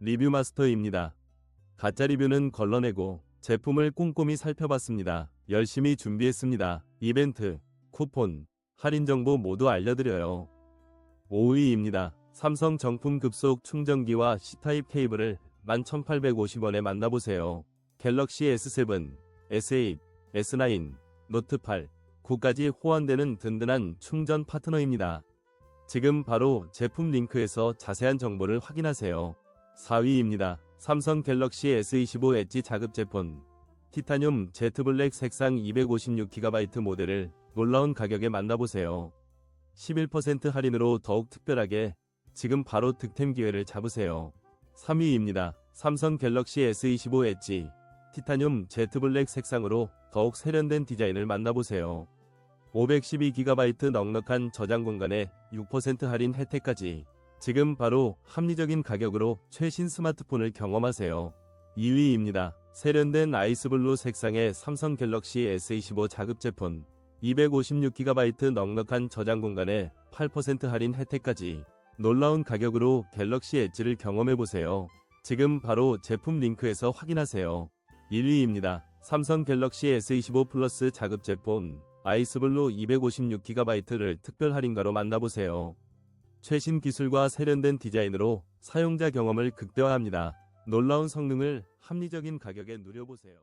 리뷰 마스터입니다. 가짜 리뷰는 걸러내고 제품을 꼼꼼히 살펴봤습니다. 열심히 준비했습니다. 이벤트, 쿠폰, 할인 정보 모두 알려드려요. 5위입니다. 삼성 정품 급속 충전기와 C타입 케이블을 11,850원에 만나보세요. 갤럭시 S7, S8, S9, 노트 8, 9까지 호환되는 든든한 충전 파트너입니다. 지금 바로 제품 링크에서 자세한 정보를 확인하세요. 4위입니다. 삼성 갤럭시 S25 엣지 자급 제품 티타늄 제트 블랙 색상 256GB 모델을 놀라운 가격에 만나보세요. 11% 할인으로 더욱 특별하게 지금 바로 득템 기회를 잡으세요. 3위입니다. 삼성 갤럭시 S25 엣지 티타늄 제트 블랙 색상으로 더욱 세련된 디자인을 만나보세요. 512GB 넉넉한 저장 공간에 6% 할인 혜택까지 지금 바로 합리적인 가격으로 최신 스마트폰을 경험하세요. 2위입니다. 세련된 아이스블루 색상의 삼성 갤럭시 S25 자급 제품 256GB 넉넉한 저장 공간에 8% 할인 혜택까지 놀라운 가격으로 갤럭시 엣지를 경험해보세요. 지금 바로 제품 링크에서 확인하세요. 1위입니다. 삼성 갤럭시 S25 플러스 자급 제품 아이스블루 256GB를 특별 할인가로 만나보세요. 최신 기술과 세련된 디자인으로 사용자 경험을 극대화합니다. 놀라운 성능을 합리적인 가격에 누려보세요.